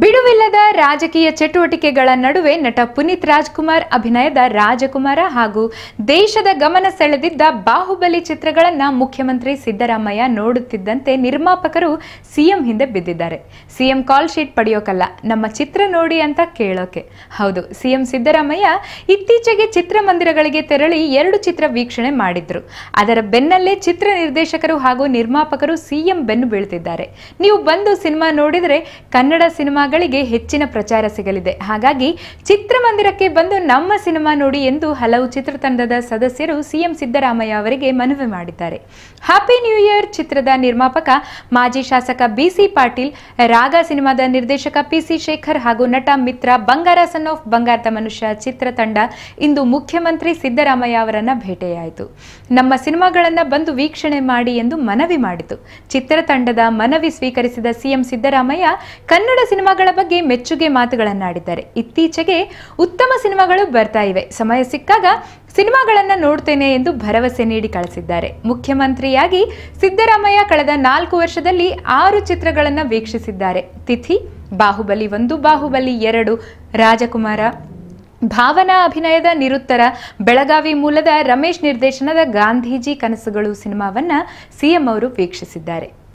ಬಿಡುವಿಲ್ಲದ ರಾಜಕೀಯ ಚಟುವಟಿಕೆಗಳ ನಡುವೆ ನಟ ಪುನೀತ್ ರಾಜ್ಕುಮಾರ್ ಅಭಿನಯದ ರಾಜಕುಮಾರ ಹಾಗೂ ದೇಶದ ಗಮನ ಸೆಳೆದಿದ್ದ ಬಾಹುಬಲಿ ಚಿತ್ರಗಳನ್ನು ಮುಖ್ಯಮಂತ್ರಿ ಸಿದ್ದರಾಮಯ್ಯ ನೋಡುತ್ತಿದ್ದಂತೆ ನಿರ್ಮಾಪಕರು ಸಿಎಂ ಹಿಂದೆ ಬಿದ್ದಿದ್ದಾರೆ. ಸಿಎಂ ಕಾಲ್ ಶೀಟ್ ಪಡೆಯೋಕಲ್ಲ, ನಮ್ಮ ಚಿತ್ರ ನೋಡಿ ಅಂತ ಕೇಳೋಕೆ. ಹೌದು, ಸಿಎಂ ಸಿದ್ದರಾಮಯ್ಯ ಇತ್ತೀಚೆಗೆ ಚಿತ್ರಮಂದಿರಗಳಿಗೆ ತೆರಳಿ ಎರಡು ಚಿತ್ರ ವೀಕ್ಷಣೆ ಮಾಡಿದ್ರು. ಅದರ ಬೆನ್ನಲ್ಲೇ ಚಿತ್ರ ನಿರ್ದೇಶಕರು ಹಾಗೂ ನಿರ್ಮಾಪಕರು ಸಿಎಂ ಬೆನ್ನು ಬೀಳ್ತಿದ್ದಾರೆ. ನೀವು ಬಂದು ಸಿನಿಮಾ ನೋಡಿದರೆ ಕನ್ನಡ ಸಿನಿಮಾಗಳಿಗೆ ಹೆಚ್ಚಿನ ಪ್ರಚಾರ ಸಿಗಲಿದೆ. ಹಾಗಾಗಿ ಚಿತ್ರಮಂದಿರಕ್ಕೆ ಬಂದು ನಮ್ಮ ಸಿನಿಮಾ ನೋಡಿ ಎಂದು ಹಲವು ಚಿತ್ರತಂಡದ ಸದಸ್ಯರು ಸಿಎಂ ಸಿದ್ದರಾಮಯ್ಯ ಅವರಿಗೆ ಮನವಿ ಮಾಡಿದ್ದಾರೆ. ಹ್ಯಾಪಿ ನ್ಯೂ ಇಯರ್ ಚಿತ್ರದ ನಿರ್ಮಾಪಕ, ಮಾಜಿ ಶಾಸಕ ಬಿಸಿ ಪಾಟೀಲ್, ರಾಗ ಸಿನಿಮಾದ ನಿರ್ದೇಶಕ ಪಿಸಿ ಶೇಖರ್ ಹಾಗೂ ನಟ ಮಿತ್ರ ಬಂಗಾರ ಸನ್ ಆಫ್ ಬಂಗಾರದ ಮನುಷ್ಯ ಚಿತ್ರತಂಡ ಇಂದು ಮುಖ್ಯಮಂತ್ರಿ ಸಿದ್ದರಾಮಯ್ಯ ಅವರನ್ನ ಭೇಟಿಯಾಯಿತು. ನಮ್ಮ ಸಿನಿಮಾಗಳನ್ನ ಬಂದು ವೀಕ್ಷಣೆ ಮಾಡಿ ಎಂದು ಮನವಿ ಮಾಡಿತು. ಚಿತ್ರತಂಡದ ಮನವಿ ಸ್ವೀಕರಿಸಿದ ಸಿಎಂ ಸಿದ್ದರಾಮಯ್ಯ, ಕನ್ನಡ ಸಿನಿಮಾಗಳ ಬಗ್ಗೆ ಮೆಚ್ಚುಗೆ ಮಾತುಗಳನ್ನಾಡಿದ್ದಾರೆ. ಇತ್ತೀಚೆಗೆ ಉತ್ತಮ ಸಿನಿಮಾಗಳು ಬರ್ತಾ ಇವೆ. ಸಮಯ ಸಿಕ್ಕಾಗ ಸಿನಿಮಾಗಳನ್ನು ನೋಡ್ತೇನೆ ಎಂದು ಭರವಸೆ ನೀಡಿ ಕಳಿಸಿದ್ದಾರೆ. ಮುಖ್ಯಮಂತ್ರಿಯಾಗಿ ಸಿದ್ದರಾಮಯ್ಯ ಕಳೆದ ನಾಲ್ಕು ವರ್ಷದಲ್ಲಿ ಆರು ಚಿತ್ರಗಳನ್ನು ವೀಕ್ಷಿಸಿದ್ದಾರೆ. ತಿಥಿ, ಬಾಹುಬಲಿ ಒಂದು, ಬಾಹುಬಲಿ ಎರಡು, ರಾಜಕುಮಾರ, ಭಾವನಾ ಅಭಿನಯದ ನಿರುತ್ತರ, ಬೆಳಗಾವಿ ಮೂಲದ ರಮೇಶ್ ನಿರ್ದೇಶನದ ಗಾಂಧೀಜಿ ಕನಸುಗಳು ಸಿನಿಮಾವನ್ನ ಸಿಎಂ ಅವರು ವೀಕ್ಷಿಸಿದ್ದಾರೆ.